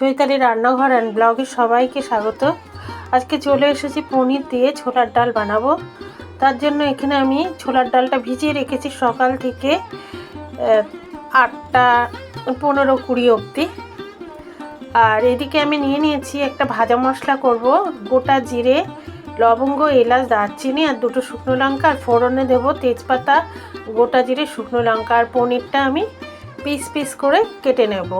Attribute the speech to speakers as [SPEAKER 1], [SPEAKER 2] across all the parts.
[SPEAKER 1] চৈতালি রান্নাঘর অ্যান্ড ব্লগে সবাইকে স্বাগত। আজকে চলে এসেছি পনির দিয়ে ছোলার ডাল বানাবো। তার জন্য এখানে আমি ছোলার ডালটা ভিজিয়ে রেখেছি সকাল থেকে আটটা পনেরো কুড়ি অবধি। আর এদিকে আমি নিয়ে নিয়েছি একটা ভাজা মশলা করব, গোটা জিরে, লবঙ্গ, এলাচ, দারচিনি আর দুটো শুকনো লঙ্কা আর ফোড়নে দেবো তেজপাতা, গোটা জিরে, শুকনো লঙ্কা আর পনিরটা আমি পিস পিস করে কেটে নেব।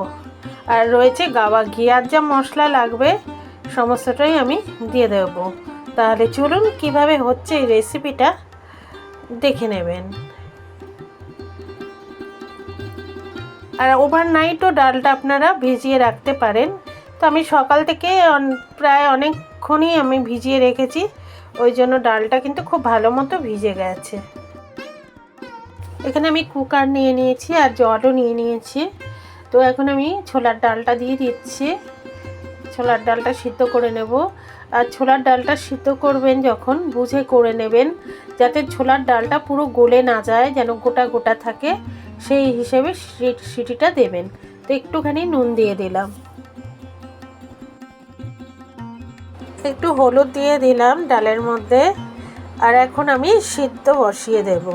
[SPEAKER 1] আর রয়েছে গাওয়া ঘি। আর যা মশলা লাগবে, সমস্তটাই আমি দিয়ে দেব। তাহলে চলুন কীভাবে হচ্ছে এই রেসিপিটা দেখে নেবেন। আর ওভারনাইটও ডালটা আপনারা ভিজিয়ে রাখতে পারেন। তো আমি সকাল থেকে প্রায় অনেকক্ষণই আমি ভিজিয়ে রেখেছি। ওই জন্য ডালটা কিন্তু খুব ভালো মতো ভিজে গেছে। এখানে আমি কুকার নিয়ে নিয়েছি আর জলও নিয়ে নিয়েছি। তো এখন আমি ছোলার ডালটা দিয়ে দিচ্ছি। ছোলার ডালটা সিদ্ধ করে নেব। আর ছোলার ডালটা সিদ্ধ করবেন যখন, বুঝে করে নেবেন যাতে ছোলার ডালটা পুরো গলে না যায়, যেন গোটা গোটা থাকে। সেই হিসেবে সিটিটা দেবেন। তো একটুখানি নুন দিয়ে দিলাম। একটু হলুদ দিয়ে দিলাম ডালের মধ্যে। আর এখন আমি সিদ্ধ বসিয়ে দেব।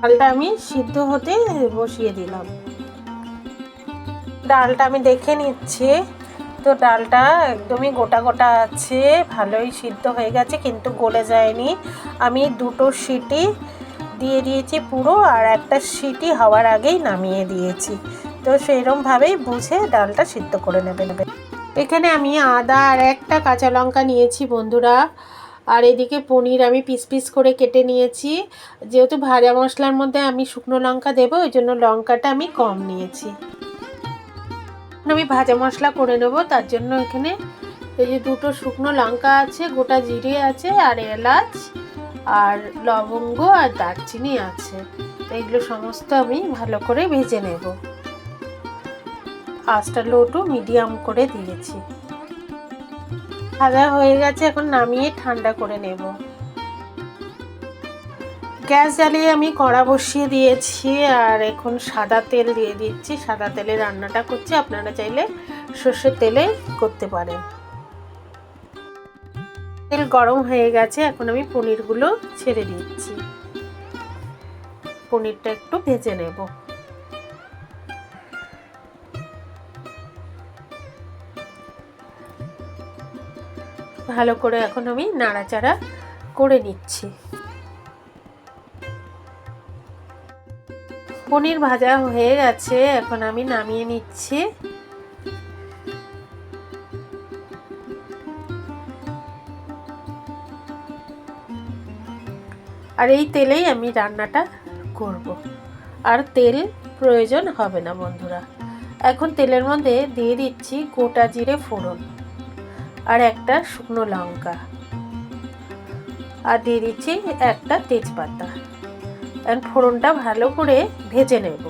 [SPEAKER 1] ডালটা আমি সিদ্ধ হতে বসিয়ে দিলাম। ডালটা আমি দেখে নিচ্ছি। তো ডালটা একদমই গোটা গোটা আছে, ভালোই সিদ্ধ হয়ে গেছে, কিন্তু গলে যায়নি। আমি দুটো সিটি দিয়ে দিয়েছি পুরো, আর একটা সিটি হওয়ার আগেই নামিয়ে দিয়েছি। তো সেইরমভাবেই বুঝে ডালটা সিদ্ধ করে নেবে নেবে। এখানে আমি আদা আর একটা কাঁচা লঙ্কা নিয়েছি বন্ধুরা। আর এদিকে পনির আমি পিস পিস করে কেটে নিয়েছি। যেহেতু ভাজা মশলার মধ্যে আমি শুকনো লঙ্কা দেবো, ওই জন্য লঙ্কাটা আমি কম নিয়েছি। আমি ভাজা মশলা করে নেব, তার জন্য এখানে এই যে দুটো শুকনো লঙ্কা আছে, গোটা জিরে আছে, আর এলাচ, আর লবঙ্গ, আর দারচিনি আছে। তো এগুলো সমস্ত আমি ভালো করে ভেজে নেব। আঁচটা লো টু মিডিয়াম করে দিয়েছি। ভাজা হয়ে গেছে, এখন নামিয়ে ঠান্ডা করে নেব। গ্যাস জ্বালিয়ে আমি কড়া বসিয়ে দিয়েছি আর এখন সাদা তেল দিয়ে দিচ্ছি। সাদা তেলে রান্নাটা করছি। আপনারা চাইলে সর্ষের তেলে করতে পারেন। তেল গরম হয়ে গেছে। এখন আমি পনিরগুলো ছেড়ে দিচ্ছি। পনিরটা একটু ভেজে নেব। ভালো করে এখন আমি নাড়াচাড়া করে নিচ্ছি। পনির ভাজা হয়ে গেছে, এখন আমি নামিয়ে নিচ্ছি। আর এই তেলেই আমি রান্নাটা করব। আর তেল প্রয়োজন হবে না বন্ধুরা। এখন তেলের মধ্যে দিয়ে দিচ্ছি গোটা জিরে ফোড়ন আর একটা শুকনো লঙ্কা। আর দিয়ে দিচ্ছি একটা তেজপাতা। আর ফোড়নটা ভালো করে ভেজে নেব।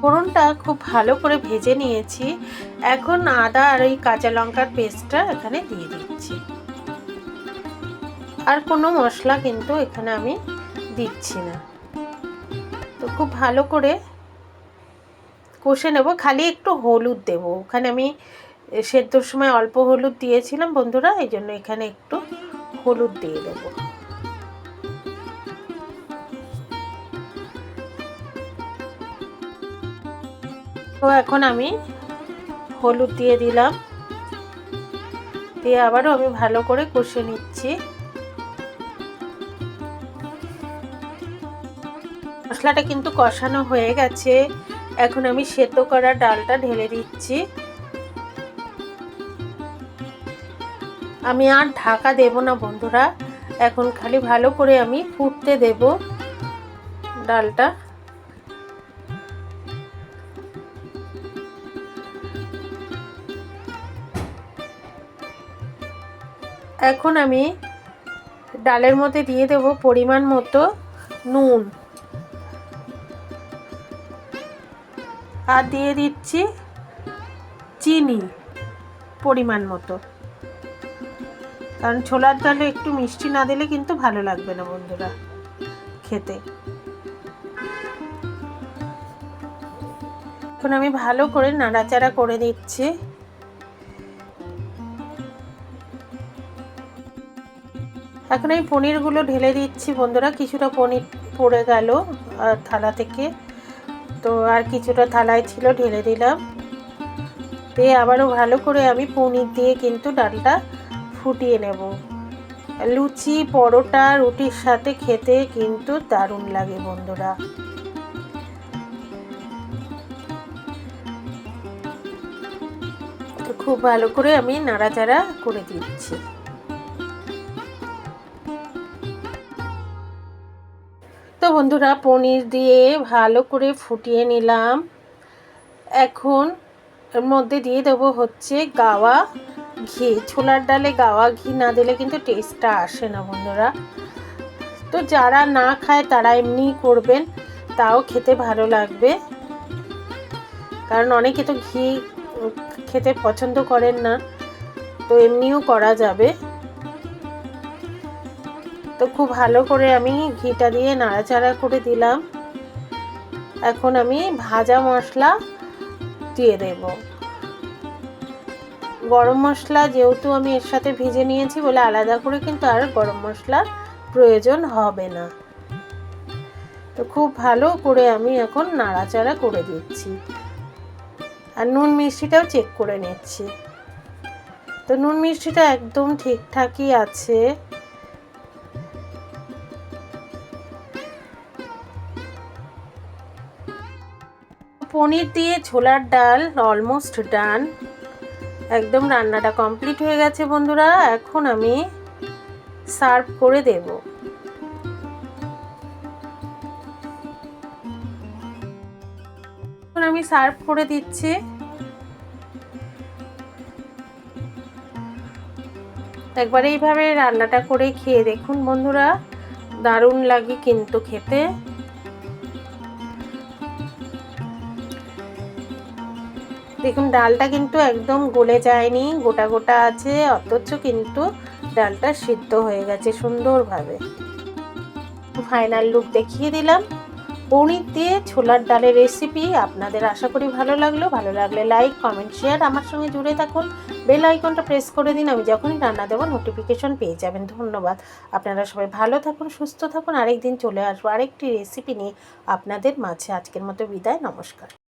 [SPEAKER 1] ফোড়নটা খুব ভালো করে ভেজে নিয়েছি। এখন আদা আর ওই কাঁচা লঙ্কার পেস্টটা এখানে দিয়ে দিচ্ছি। আর কোনো মশলা কিন্তু এখানে আমি দিচ্ছি না। তো খুব ভালো করে কষে নেব। খালি একটু হলুদ দেব। ওখানে আমি, সেদ্ধর সময় অল্প হলুদ দিয়েছিলাম বন্ধুরা, এই জন্য এখানে একটু হলুদ দিয়ে দেব। তো এখন আমি হলুদ দিয়ে দিলাম। দিয়ে আবারও আমি ভালো করে কষে নিচ্ছি। মশলাটা কিন্তু কষানো হয়ে গেছে। এখন আমি সেদ্ধ করা ডালটা ঢেলে দিচ্ছি। আমি আর ঢাকা দেব না, বন্ধুরা। এখন খালি ভালো করে আমি ফুটতে দেব ডালটা। এখন আমি ডালের মধ্যে দিয়ে দেব পরিমাণ মতো নুন। আর দিয়ে দিচ্ছি চিনি পরিমাণ মতো। কারণ ছোলার ডালে একটু মিষ্টি না দিলে কিন্তু ভালো লাগবে না বন্ধুরা খেতে। এখন আমি ভালো করে নাড়াচাড়া করে দিচ্ছি এখন এই পনিরগুলো ঢেলে দিচ্ছি বন্ধুরা, কিছুটা পনির পড়ে গেল থালা থেকে। তো আর কিছুটা থালায় ছিল, ঢেলে দিলাম। দিয়ে আবারও ভালো করে আমি পনির দিয়ে কিন্তু ডালটা ফুটিয়ে নেব। লুচি, পরোটা, রুটির সাথে খেতে কিন্তু দারুণ লাগে বন্ধুরা। খুব ভালো করে আমি নাড়াচাড়া করে দিচ্ছি। তো বন্ধুরা, পনির দিয়ে ভালো করে ফুটিয়ে নিলাম। এখন এর মধ্যে দিয়ে দেবো হচ্ছে গাওয়া ঘি, ছোলার ডালে গাওয়া ঘি না দিলে কিন্তু টেস্টটা আসে না বন্ধুরা। তো যারা না খায় তারা এমনি করবেন, তাও খেতে ভালো লাগবে। কারণ অনেকে তো ঘি খেতে পছন্দ করেন না, তো এমনিও করা যাবে। তো খুব ভালো করে আমি ঘিটা দিয়ে নাড়াচাড়া করে দিলাম। এখন আমি ভাজা মশলা দিয়ে দেব। গরম মশলা যেহেতু আমি এর সাথে ভিজে নিয়েছি বলে আলাদা করে কিন্তু আর গরম মশলার প্রয়োজন হবে না। তো খুব ভালো করে আমি এখন নাড়াচাড়া করে দিচ্ছি। আর নুন মিষ্টিটাও চেক করে নিচ্ছি। তো নুন মিষ্টিটা একদম ঠিকঠাকই আছে। পনির দিয়ে ছোলার ডাল অলমোস্ট ডান একদম রান্নাটা কমপ্লিট হয়ে গেছে বন্ধুরা, এখন আমি সার্ভ করে দেব। এখন আমি সার্ভ করে দিচ্ছি। একবার এইভাবে রান্নাটা করে খেয়ে দেখুন বন্ধুরা, দারুণ লাগে কিন্তু খেতে। দেখুন, ডালটা কিন্তু একদম গলে যায়নি, গোটা গোটা আছে, অথচ কিন্তু ডালটা সিদ্ধ হয়ে গেছে সুন্দরভাবে। ফাইনাল লুক দেখিয়ে দিলাম। পনির দিয়ে ছোলার ডালের রেসিপি আপনাদের আশা করি ভালো লাগল। ভালো লাগলে লাইক, কমেন্ট, শেয়ার, আমার সঙ্গে জুড়ে থাকুন। বেল আইকনটা প্রেস করে দিন, আমি যখনই রান্না দেবো নোটিফিকেশন পেয়ে যাবেন। ধন্যবাদ। আপনারা সবাই ভালো থাকুন, সুস্থ থাকুন। আরেকদিন চলে আসব আরেকটি রেসিপি নিয়ে আপনাদের মাঝে। আজকের মতো বিদায়, নমস্কার।